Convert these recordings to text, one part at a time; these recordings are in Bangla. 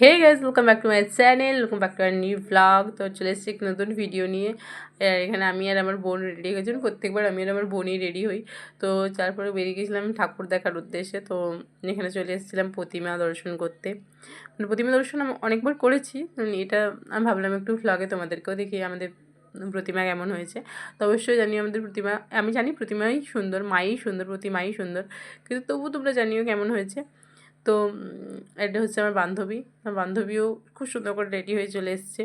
Hey guys welcome back to my channel welcome back to my new blog তো চলে এসেছি এক নতুন ভিডিও নিয়ে। আর এখানে আমি আর আমার বোন রেডি হয়েছেন প্রত্যেকবার আমি আর আমার বোনই রেডি হই। তো তারপরে বেরিয়ে গেছিলাম ঠাকুর দেখার উদ্দেশ্যে। তো এখানে চলে এসেছিলাম প্রতিমা দর্শন করতে। মানে প্রতিমা দর্শন আমি অনেকবার করেছি। তো এটা আমি ভাবলাম একটু ভ্লগে তোমাদেরকেও দেখি আমাদের প্রতিমা কেমন হয়েছে। তো অবশ্যই জানি আমাদের প্রতিমা। আমি জানি প্রতিমাই সুন্দর, মাই সুন্দর, প্রতিমাই সুন্দর। কিন্তু তবু তোমরা জানিও কেমন হয়েছে। তো এটা হচ্ছে আমার বান্ধবী। আমার বান্ধবীও খুব সুন্দর করে রেডি হয়ে চলে এসছে।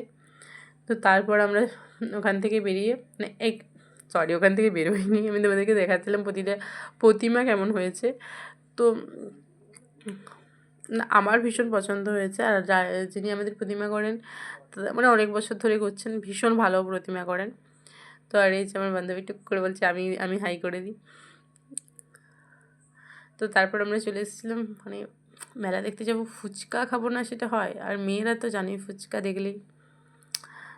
তো তারপর আমরা ওখান থেকে বেরিয়ে মানে এক সরি ওখান থেকে বেরোইনি। আমি তোমাদেরকে দেখাচ্ছিলাম প্রতিটা প্রতিমা কেমন হয়েছে। তো আমার ভীষণ পছন্দ হয়েছে। আর যিনি আমাদের প্রতিমা করেন মানে অনেক বছর ধরে করছেন, ভীষণ ভালো প্রতিমা করেন। তো আর এই যে আমার বান্ধবী টুক করে বলছে, আমি আমি হাই করে দিই। তো তারপর আমরা চলে এসেছিলাম মানে মেলা দেখতে যাব, ফুচকা খাব না সেটা হয়। আর মেয়েরা তো জানি ফুচকা দেখলেই।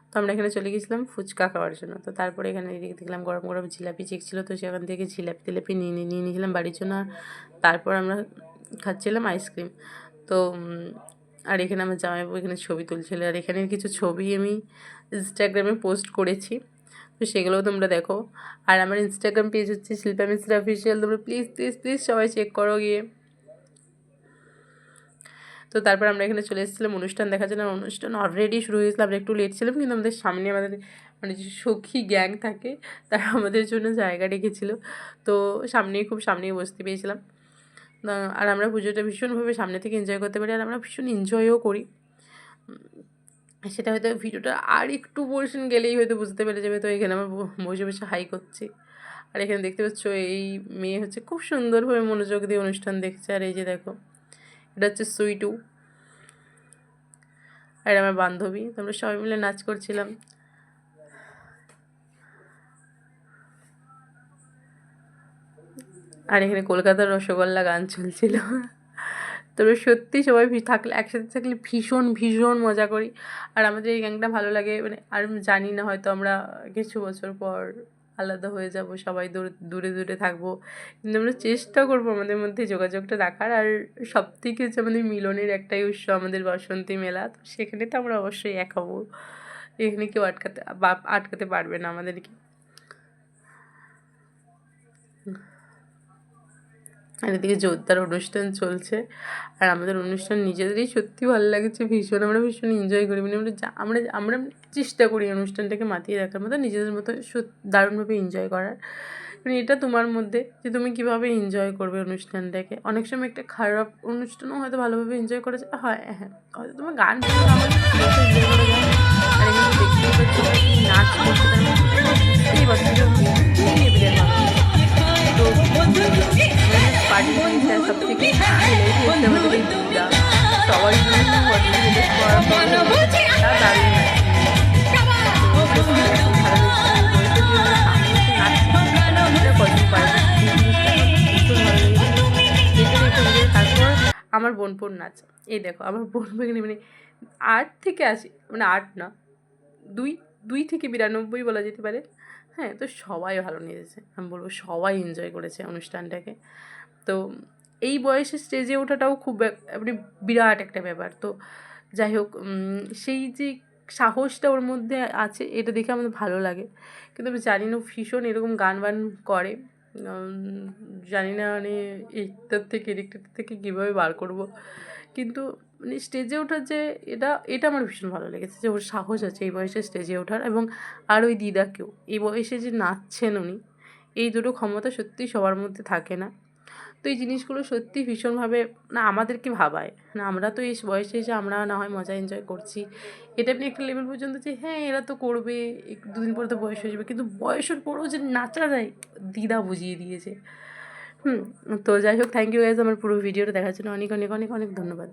তো আমরা এখানে চলে গেছিলাম ফুচকা খাওয়ার জন্য। তো তারপরে এখানে দেখলাম গরম গরম জিলাপি চেক ছিল। তো সেখান থেকে জিলাপি টিলাপি নিয়ে নিয়ে নিয়ে নিয়েছিলাম বাড়ির জন্য। তারপর আমরা খাচ্ছিলাম আইসক্রিম তো আর এখানে আমার জামাইবাবু এখানে ছবি তুলছিল। আর এখানে কিছু ছবি আমি ইনস্টাগ্রামে পোস্ট করেছি। তো সেগুলোও তোমরা দেখো। আর আমার ইনস্টাগ্রাম পেজ হচ্ছে শিল্পা মিশ্রা অফিসিয়াল তোমরা প্লিজ প্লিজ প্লিজ সবাই চেক করো গিয়ে। তো তারপর আমরা এখানে চলে এসেছিলাম অনুষ্ঠান দেখার জন্য। অনুষ্ঠান অলরেডি শুরু হয়েছিল আমরা একটু লেট ছিলাম, কিন্তু আমাদের সামনে আমাদের মানে যে সখী গ্যাং থাকে, তারা আমাদের জন্য জায়গা রেখেছিল। তো সামনেই খুব সামনেই বসতে পেয়েছিলাম আর আমরা পুজোটা ভীষণভাবে সামনে থেকে এনজয় করতে পারি, আর আমরা ভীষণ এনজয়ও করি। সেটা হয়তো ভিডিওটা আর একটু পোর্শন গেলেই হয়তো বুঝতে পেরে যাবে, তো এখানে আমার বসে বসে হাই করছি। আর এখানে দেখতে পাচ্ছ, এই মেয়ে হচ্ছে খুব সুন্দরভাবে মনোযোগ দিয়ে অনুষ্ঠান দেখছে, আর এই যে দেখো এটা হচ্ছে সুইটু। আর আমার বান্ধবী আমরা সবাই মিলে নাচ করছিলাম। আর এখানে কলকাতার রসগোল্লা গান চলছিল। তবে সত্যি সবাই থাকলে, একসাথে থাকলে ভীষণ ভীষণ মজা করি। আর আমাদের এই গ্যাংটা ভালো লাগে মানে আর জানি না, হয়তো আমরা কিছু বছর পর আলাদা হয়ে যাব, সবাই দূরে দূরে দূরে থাকব। কিন্তু আমরা চেষ্টা করব আমাদের মধ্যে যোগাযোগটা রাখার। আর সব থেকে হচ্ছে আমাদের মিলনের একটাই উৎস আমাদের বসন্তী মেলা, তো সেখানে তো আমরা অবশ্যই এক হব। এখানে কেউ আটকাতে আটকাতে পারবে না আমাদেরকে। আর এদিকে জোরদার অনুষ্ঠান চলছে। আর আমাদের অনুষ্ঠান নিজেদেরই সত্যি ভালো লাগছে, ভীষণ আমরা ভীষণ এনজয় করি। মানে আমরা আমরা আমরা চেষ্টা করি অনুষ্ঠানটাকে মাতিয়ে রাখার মতো, নিজেদের মতো দারুণভাবে এনজয় করার। মানে এটা তোমার মধ্যে যে তুমি কীভাবে এনজয় করবে অনুষ্ঠানটাকে। অনেক সময় একটা খারাপ অনুষ্ঠানও হয়তো ভালোভাবে এনজয় করা যায় হয় হ্যাঁ হয়তো তোমার গান শুনে আমার আমার বোনপোর নাচ। এই দেখো, আমার বোন মানে আট থেকে আসি মানে আট না, দুই দুই থেকে বিরানব্বই বলা যেতে পারে। হ্যাঁ তো সবাই ভালো নিয়েছে। আমি বলব সবাই এনজয় করেছে অনুষ্ঠানটাকে। তো এই বয়সে স্টেজে ওঠাটাও খুব মানে বিরাট একটা ব্যাপার। তো যাই হোক সেই যে সাহসটা ওর মধ্যে আছে, এটা দেখে আমাদের ভালো লাগে। কিন্তু আমি জানি না ভীষণ এরকম গান বান করে জানি না মানে এইটার থেকে, এদিকটার থেকে কীভাবে বার করব। কিন্তু মানে স্টেজে ওঠার যে এটা এটা আমার ভীষণ ভালো লেগেছে যে ওর সাহস আছে এই বয়সে স্টেজে ওঠার এবং আর ওই দিদাকেও। এই বয়সে যে নাচছেন উনি, এই দুটো ক্ষমতা সত্যিই সবার মধ্যে থাকে না। তো এই জিনিসগুলো সত্যি ভীষণভাবে না আমাদেরকে ভাবায়। না, আমরা তো এই বয়সে এসে আমরা না হয় মজা এনজয় করছি। এটা আপনি একটা লেভেল পর্যন্ত যে হ্যাঁ এরা তো করবে দুদিন পরে তো বয়স হয়ে যাবে। কিন্তু বয়সের পরেও যে নাচা যায় দিদা বুঝিয়ে দিয়েছে। হুম, তো যাই হোক থ্যাংক ইউ গাইজ আমার পুরো ভিডিওটা দেখার জন্য অনেক অনেক অনেক অনেক ধন্যবাদ।